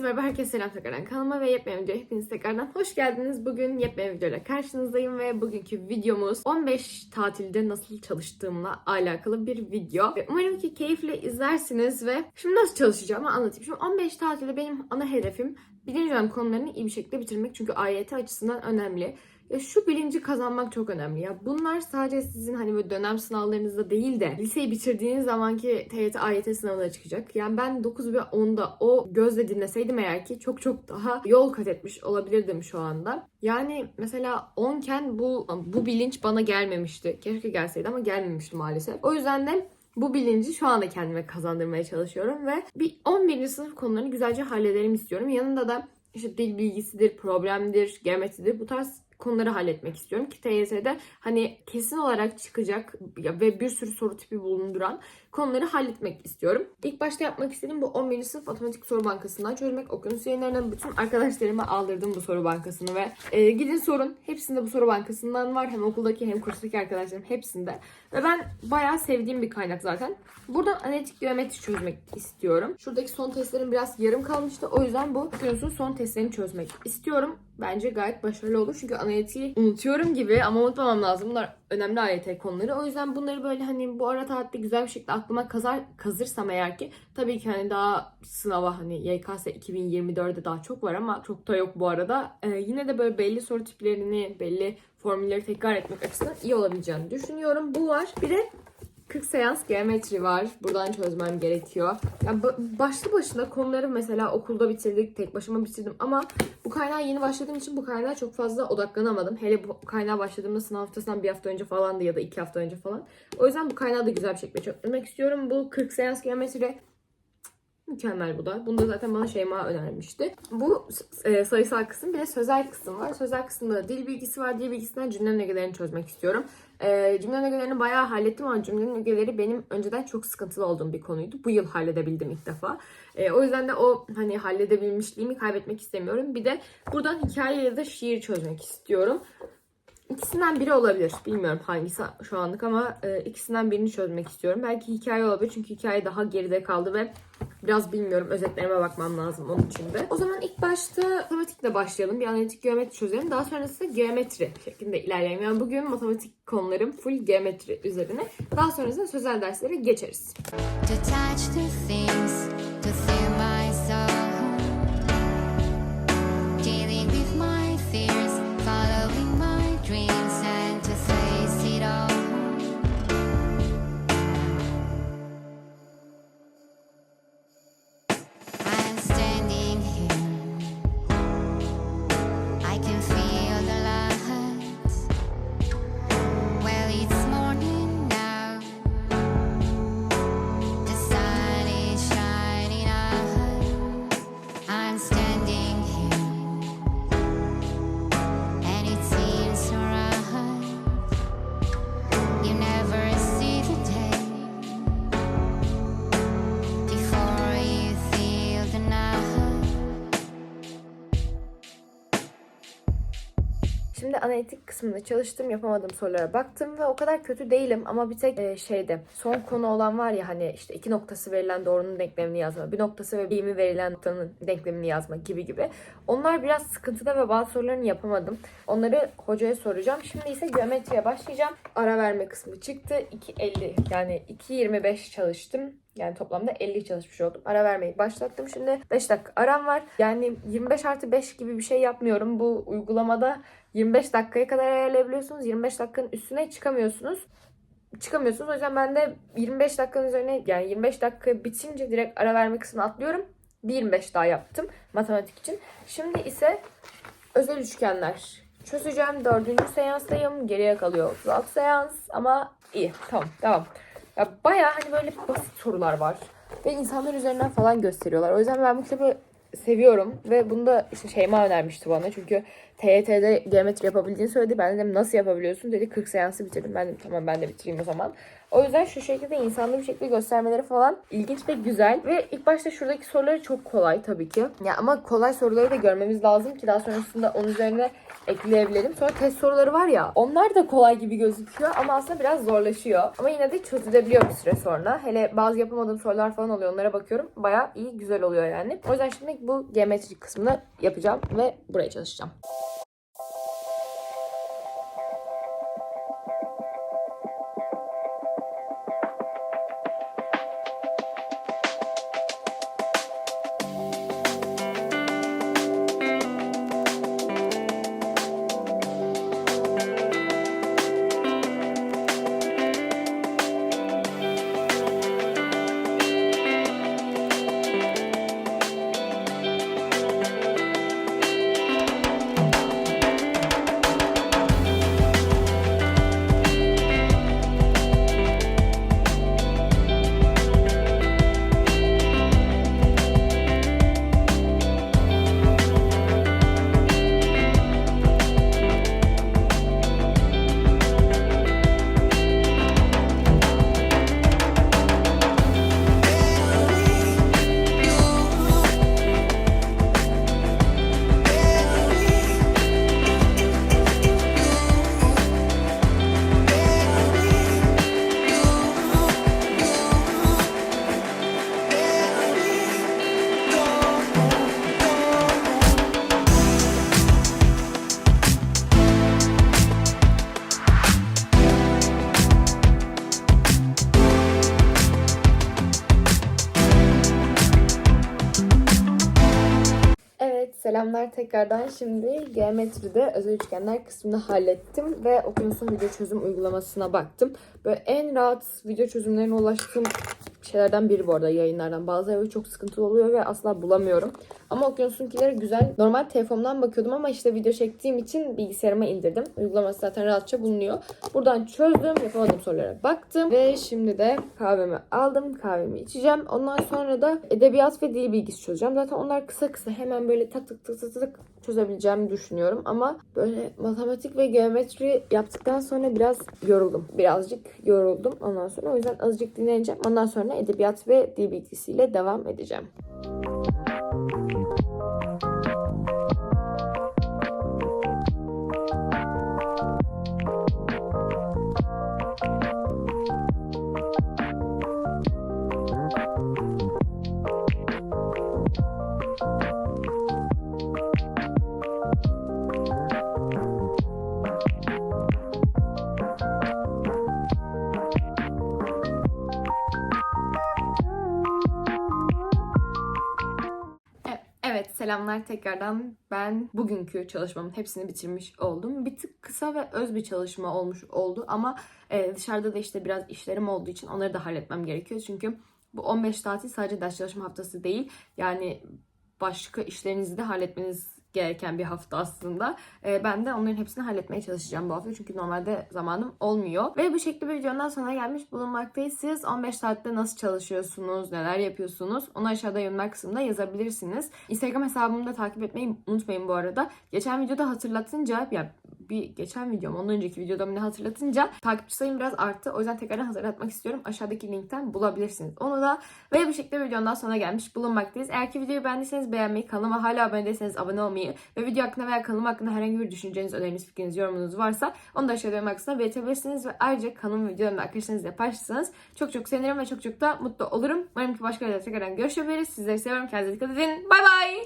Herkese merhaba, herkese selam tekrardan kanalıma ve yepyeni videoya hepiniz tekrardan hoş geldiniz. Bugün yepyeni videoyla karşınızdayım ve bugünkü videomuz 15 tatilde nasıl çalıştığımla alakalı bir video. Ve umarım ki keyifle izlersiniz ve şimdi nasıl çalışacağımı anlatayım. Şimdi 15 tatilde benim ana hedefim birinci dönem konularını iyi bir şekilde bitirmek çünkü AYT açısından önemli. Ya şu bilinci kazanmak çok önemli ya. Bunlar sadece sizin hani böyle dönem sınavlarınızda değil de liseyi bitirdiğiniz zamanki TYT, AYT sınavına çıkacak. Yani ben 9 ve 10'da o gözle dinleseydim eğer ki çok çok daha yol kat etmiş olabilirdim şu anda. Yani mesela 10 iken bu bu bilinç bana gelmemişti. Keşke gelseydi ama gelmemişti maalesef. O yüzden de bu bilinci şu anda kendime kazandırmaya çalışıyorum ve bir 11. sınıf konularını güzelce halledelim istiyorum. Yanında da işte dil bilgisidir, problemdir, geometridir bu tarz konuları halletmek istiyorum ki TYT'de hani kesin olarak çıkacak ve bir sürü soru tipi bulunduran konuları halletmek istiyorum. İlk başta yapmak istediğim bu 11. sınıf matematik soru bankasından çözmek. Okyanus yayınlarından bütün arkadaşlarıma aldırdım bu soru bankasını ve e, gidin sorun. Hepsinde bu soru bankasından var. Hem okuldaki hem kurstaki arkadaşlarım hepsinde. Ve ben bayağı sevdiğim bir kaynak zaten. Buradan analitik geometri çözmek istiyorum. Şuradaki son testlerim biraz yarım kalmıştı. O yüzden bu okyanusun son testlerini çözmek istiyorum. Bence gayet başarılı olur. Çünkü analitiği unutuyorum gibi ama unutmamam lazım. Bunlar önemli AYT konuları. O yüzden bunları böyle hani bu ara tatilde güzel bir şekilde aklıma kazar, kazırsam eğer ki tabii ki hani daha sınava hani YKS 2024'de daha çok var ama çok da yok bu arada. Ee, yine de böyle belli soru tiplerini, belli formülleri tekrar etmek açısından iyi olabileceğini düşünüyorum. Bu var. Bir de 40 seans geometri var. Buradan çözmem gerekiyor. Yani başlı başına konuları mesela okulda bitirdik, tek başıma bitirdim ama bu kaynağa yeni başladığım için bu kaynağa çok fazla odaklanamadım. Hele bu kaynağa başladığımda sınav haftasından bir hafta önce falandı ya da iki hafta önce falan. O yüzden bu kaynağı da güzel bir şekilde çözmek istiyorum. Bu 40 seans geometri Mükemmel bu da. Bunu da zaten bana Şeyma önermişti. Bu e, sayısal kısım bir de sözel kısım var. Sözel kısımda dil bilgisi var. Dil bilgisinden cümle ögelerini çözmek istiyorum. E, cümle ögelerini bayağı hallettim ama cümle ögeleri benim önceden çok sıkıntılı olduğum bir konuydu. Bu yıl halledebildim ilk defa. E, o yüzden de o hani halledebilmişliğimi kaybetmek istemiyorum. Bir de buradan hikaye ya da şiir çözmek istiyorum. İkisinden biri olabilir. Bilmiyorum hangisi şu anlık ama e, ikisinden birini çözmek istiyorum. Belki hikaye olabilir çünkü hikaye daha geride kaldı ve biraz bilmiyorum özetlerime bakmam lazım onun için de. O zaman ilk başta matematikle başlayalım. Bir analitik geometri çözelim. Daha sonrasında geometri şeklinde ilerleyelim. Yani bugün matematik konularım full geometri üzerine. Daha sonrasında sözel derslere geçeriz. Şimdi analitik kısmında çalıştım, yapamadığım sorulara baktım ve o kadar kötü değilim ama bir tek e, şeyde son konu olan var ya hani işte iki noktası verilen doğrunun denklemini yazma, bir noktası ve birimi verilen noktanın denklemini yazma gibi gibi. Onlar biraz sıkıntıda ve bazı sorularını yapamadım. Onları hocaya soracağım. Şimdi ise geometriye başlayacağım. Ara verme kısmı çıktı. 2.50 yani 2.25 çalıştım. Yani toplamda 50 çalışmış oldum. Ara vermeyi başlattım. Şimdi 5 dakika aram var. Yani 25 artı 5 gibi bir şey yapmıyorum. Bu uygulamada 25 dakikaya kadar ayarlayabiliyorsunuz. 25 dakikanın üstüne çıkamıyorsunuz. Çıkamıyorsunuz. O yüzden ben de 25 dakikanın üzerine yani 25 dakika bitince direkt ara verme kısmını atlıyorum. Bir 25 daha yaptım matematik için. Şimdi ise özel üçgenler çözeceğim. Dördüncü seanstayım. Geriye kalıyor 36 seans ama iyi. Tamam devam. Ya bayağı hani böyle basit sorular var. Ve insanlar üzerinden falan gösteriyorlar. O yüzden ben bu kitabı seviyorum ve bunu da işte Şeyma önermişti bana çünkü TYT'de geometri yapabildiğini söyledi. Ben de dedim nasıl yapabiliyorsun dedi 40 seansı bitirdim. Ben dedim tamam ben de bitireyim o zaman. O yüzden şu şekilde insanlı bir şekilde göstermeleri falan ilginç ve güzel. Ve ilk başta şuradaki soruları çok kolay tabii ki. Ya ama kolay soruları da görmemiz lazım ki daha sonrasında onun üzerine ekleyebilelim. Sonra test soruları var ya onlar da kolay gibi gözüküyor ama aslında biraz zorlaşıyor. Ama yine de çözülebiliyor bir süre sonra. Hele bazı yapamadığım sorular falan oluyor onlara bakıyorum. Baya iyi güzel oluyor yani. O yüzden şimdi bu geometri kısmını yapacağım ve buraya çalışacağım. Selamlar tekrardan. Şimdi geometride özel üçgenler kısmını hallettim ve Okyanus'un video çözüm uygulamasına baktım. Böyle en rahat video çözümlerine ulaştığım şeylerden biri bu arada yayınlardan. Bazıları çok sıkıntılı oluyor ve asla bulamıyorum. Ama Okyanus'unkileri güzel. Normal telefondan bakıyordum ama işte video çektiğim için bilgisayarıma indirdim. Uygulaması zaten rahatça bulunuyor. Buradan çözdüm. Yapamadığım sorulara baktım. Ve şimdi de kahvemi aldım. Kahvemi içeceğim. Ondan sonra da edebiyat ve dil bilgisi çözeceğim. Zaten onlar kısa kısa hemen böyle tak tak tak tak tak çözebileceğimi düşünüyorum. Ama böyle matematik ve geometri yaptıktan sonra biraz yoruldum. Birazcık yoruldum ondan sonra. O yüzden azıcık dinleneceğim. Ondan sonra edebiyat ve dil bilgisiyle devam edeceğim. E- selamlar tekrardan. Ben bugünkü çalışmamın hepsini bitirmiş oldum. Bir tık kısa ve öz bir çalışma olmuş oldu ama e, dışarıda da işte biraz işlerim olduğu için onları da halletmem gerekiyor. Çünkü bu 15 tatil sadece ders çalışma haftası değil. Yani başka işlerinizi de halletmeniz gereken bir hafta aslında. E, ben de onların hepsini halletmeye çalışacağım bu hafta. Çünkü normalde zamanım olmuyor. Ve bu şekilde bir videonun sonuna gelmiş bulunmaktayız. Siz 15 saatte nasıl çalışıyorsunuz, neler yapıyorsunuz? Onu aşağıda yorumlar kısmında yazabilirsiniz. Instagram hesabımı da takip etmeyi unutmayın bu arada. Geçen videoda hatırlatınca ya bir geçen videom, ondan önceki videoda ne hatırlatınca takipçi sayım biraz arttı. O yüzden tekrardan hatırlatmak istiyorum. Aşağıdaki linkten bulabilirsiniz onu da. Ve bu şekilde videonun sonuna gelmiş bulunmaktayız. Eğer ki videoyu beğendiyseniz beğenmeyi, kanalıma hala abone değilseniz abone olmayı ve video hakkında veya kanalım hakkında herhangi bir düşünceniz, öneriniz, fikriniz, yorumunuz varsa onu da aşağıda yorum kısmına belirtebilirsiniz. Ve ayrıca kanalım videolarımda arkadaşlarınızla paylaşırsanız çok çok sevinirim ve çok çok da mutlu olurum. Umarım ki başka videoda tekrardan görüşebiliriz. Sizleri seviyorum. Kendinize dikkat edin. Bay bay.